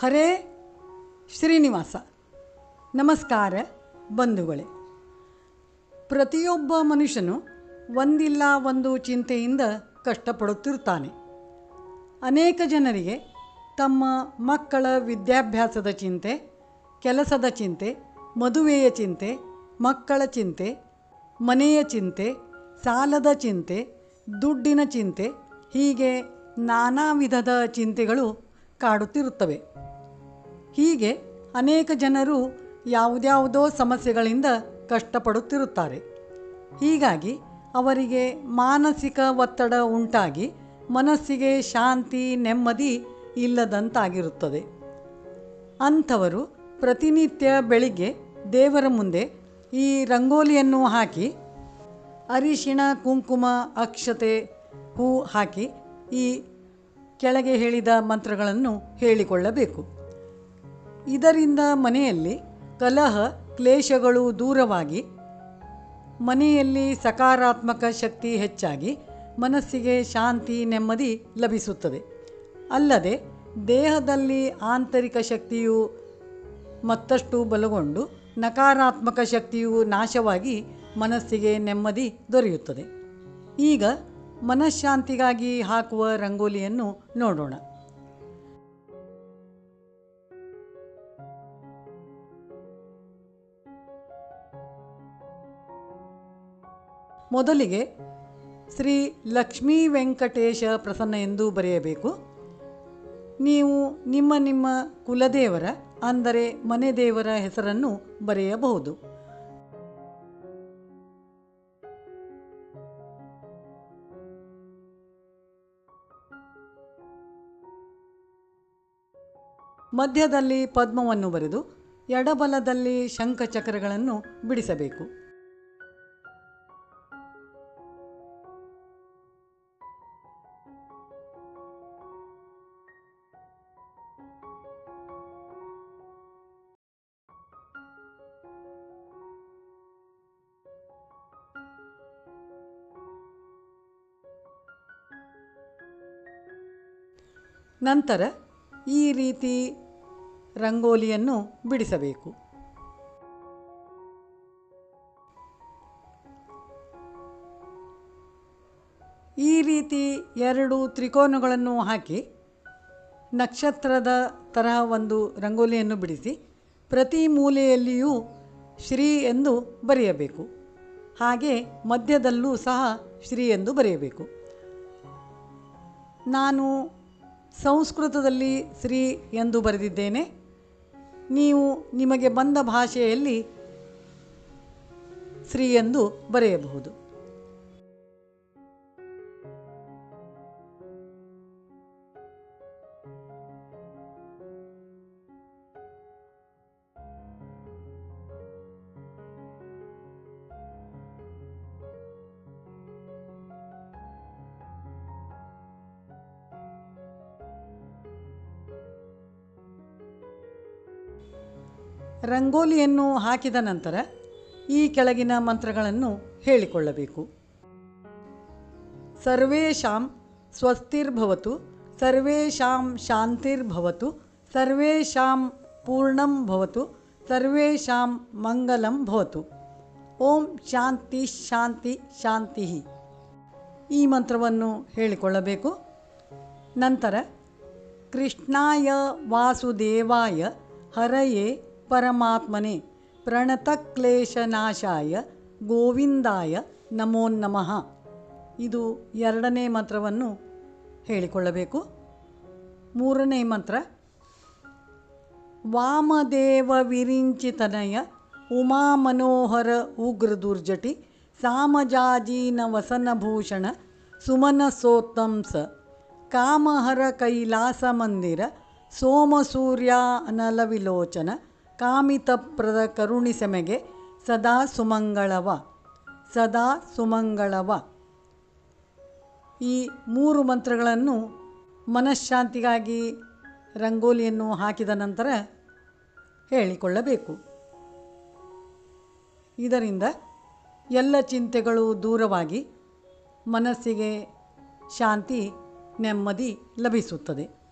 ಹರೇ ಶ್ರೀನಿವಾಸ. ನಮಸ್ಕಾರ ಬಂಧುಗಳೇ. ಪ್ರತಿಯೊಬ್ಬ ಮನುಷ್ಯನು ಒಂದಿಲ್ಲ ಒಂದು ಚಿಂತೆಯಿಂದ ಕಷ್ಟಪಡುತ್ತಿರುತ್ತಾನೆ. ಅನೇಕ ಜನರಿಗೆ ತಮ್ಮ ಮಕ್ಕಳ ವಿದ್ಯಾಭ್ಯಾಸದ ಚಿಂತೆ, ಕೆಲಸದ ಚಿಂತೆ, ಮದುವೆಯ ಚಿಂತೆ, ಮಕ್ಕಳ ಚಿಂತೆ, ಮನೆಯ ಚಿಂತೆ, ಸಾಲದ ಚಿಂತೆ, ದುಡ್ಡಿನ ಚಿಂತೆ ಹೀಗೆ ನಾನಾ ವಿಧದ ಚಿಂತೆಗಳು ಕಾಡುತ್ತಿರುತ್ತವೆ. ಹೀಗೆ ಅನೇಕ ಜನರು ಯಾವುದ್ಯಾವುದೋ ಸಮಸ್ಯೆಗಳಿಂದ ಕಷ್ಟಪಡುತ್ತಿರುತ್ತಾರೆ. ಹೀಗಾಗಿ ಅವರಿಗೆ ಮಾನಸಿಕ ಒತ್ತಡ ಉಂಟಾಗಿ ಮನಸ್ಸಿಗೆ ಶಾಂತಿ, ನೆಮ್ಮದಿ ಇಲ್ಲದಂತಾಗಿರುತ್ತದೆ. ಅಂಥವರು ಪ್ರತಿನಿತ್ಯ ಬೆಳಿಗ್ಗೆ ದೇವರ ಮುಂದೆ ಈ ರಂಗೋಲಿಯನ್ನು ಹಾಕಿ, ಅರಿಶಿಣ, ಕುಂಕುಮ, ಅಕ್ಷತೆ, ಹೂ ಹಾಕಿ ಈ ಕೆಳಗೆ ಹೇಳಿದ ಮಂತ್ರಗಳನ್ನು ಹೇಳಿಕೊಳ್ಳಬೇಕು. ಇದರಿಂದ ಮನೆಯಲ್ಲಿ ಕಲಹ, ಕ್ಲೇಶಗಳು ದೂರವಾಗಿ, ಮನೆಯಲ್ಲಿ ಸಕಾರಾತ್ಮಕ ಶಕ್ತಿ ಹೆಚ್ಚಾಗಿ ಮನಸ್ಸಿಗೆ ಶಾಂತಿ, ನೆಮ್ಮದಿ ಲಭಿಸುತ್ತದೆ. ಅಲ್ಲದೆ ದೇಹದಲ್ಲಿ ಆಂತರಿಕ ಶಕ್ತಿಯು ಮತ್ತಷ್ಟು ಬಲಗೊಂಡು ನಕಾರಾತ್ಮಕ ಶಕ್ತಿಯು ನಾಶವಾಗಿ ಮನಸ್ಸಿಗೆ ನೆಮ್ಮದಿ ದೊರೆಯುತ್ತದೆ. ಈಗ ಮನಃಶಾಂತಿಗಾಗಿ ಹಾಕುವ ರಂಗೋಲಿಯನ್ನು ನೋಡೋಣ. ಮೊದಲಿಗೆ ಶ್ರೀ ಲಕ್ಷ್ಮೀ ವೆಂಕಟೇಶ ಪ್ರಸನ್ನ ಎಂದು ಬರೆಯಬೇಕು. ನೀವು ನಿಮ್ಮ ನಿಮ್ಮ ಕುಲದೇವರ, ಅಂದರೆ ಮನೆ ದೇವರ ಹೆಸರನ್ನು ಬರೆಯಬಹುದು. ಮಧ್ಯದಲ್ಲಿ ಪದ್ಮವನ್ನು ಬರೆದು, ಎಡಬಲದಲ್ಲಿ ಶಂಖಚಕ್ರಗಳನ್ನು ಬಿಡಿಸಬೇಕು. ನಂತರ ಈ ರೀತಿ ರಂಗೋಲಿಯನ್ನು ಬಿಡಿಸಬೇಕು. ಈ ರೀತಿ ಎರಡು ತ್ರಿಕೋನಗಳನ್ನು ಹಾಕಿ ನಕ್ಷತ್ರದ ತರಹ ಒಂದು ರಂಗೋಲಿಯನ್ನು ಬಿಡಿಸಿ ಪ್ರತಿ ಮೂಲೆಯಲ್ಲಿಯೂ ಶ್ರೀ ಎಂದು ಬರೆಯಬೇಕು. ಹಾಗೆ ಮಧ್ಯದಲ್ಲೂ ಸಹ ಶ್ರೀ ಎಂದು ಬರೆಯಬೇಕು. ನಾನು ಸಂಸ್ಕೃತದಲ್ಲಿ ಶ್ರೀ ಎಂದು ಬರೆದಿದ್ದೇನೆ. ನೀವು ನಿಮಗೆ ಬಂದ ಭಾಷೆಯಲ್ಲಿ ಶ್ರೀ ಎಂದು ಬರೆಯಬಹುದು. ರಂಗೋಲಿಯನ್ನು ಹಾಕಿದ ನಂತರ ಈ ಕೆಳಗಿನ ಮಂತ್ರಗಳನ್ನು ಹೇಳಿಕೊಳ್ಳಬೇಕು. ಸರ್ವೇಷಾಂ ಸ್ವಸ್ತಿರ್ಭವತು, ಸರ್ವೇಷಾಂ ಶಾಂತಿರ್ಭವತು, ಸರ್ವೇಷಾಂ ಪೂರ್ಣಂ ಭವತು, ಸರ್ವೇಷಾಂ ಮಂಗಲಂ ಭವತು. ಓಂ ಶಾಂತಿ ಶಾಂತಿ ಶಾಂತಿ. ಈ ಮಂತ್ರವನ್ನು ಹೇಳಿಕೊಳ್ಳಬೇಕು. ನಂತರ ಕೃಷ್ಣಾಯ ವಾಸುದೇವಾಯ ಹರಯೇ ಪರಮಾತ್ಮನೆ. ಪ್ರಣತಕ್ಲೇಶನಾಶಾಯ ಗೋವಿಂದಾಯ ನಮೋ ನಮಃ. ಇದು ಎರಡನೇ ಮಂತ್ರವನ್ನು ಹೇಳಿಕೊಳ್ಳಬೇಕು. ಮೂರನೇ ಮಂತ್ರ, ವಾಮದೇವ ವಿರಿಂಚಿತನಯ ಉಮಾಮನೋಹರ ಉಗ್ರದುರ್ಜಟಿ ಸಾಮಜಾಜೀನ ವಸನಭೂಷಣ ಸುಮನಸೋತ್ತಂಸ ಕಾಮಹರ ಕೈಲಾಸ ಮಂದಿರ ಸೋಮಸೂರ್ಯ ಅನಲ ವಿಲೋಚನ ಕಾಮಿತಪ್ರದ ಕರುಣಿಸೆಮೆಗೆ ಸದಾ ಸುಮಂಗಳವ ಸದಾ ಸುಮಂಗಳವ. ಈ ಮೂರು ಮಂತ್ರಗಳನ್ನು ಮನಃಶಾಂತಿಗಾಗಿ ರಂಗೋಲಿಯನ್ನು ಹಾಕಿದ ನಂತರ ಹೇಳಿಕೊಳ್ಳಬೇಕು. ಇದರಿಂದ ಎಲ್ಲ ಚಿಂತೆಗಳು ದೂರವಾಗಿ ಮನಸ್ಸಿಗೆ ಶಾಂತಿ ನೆಮ್ಮದಿ ಲಭಿಸುತ್ತದೆ.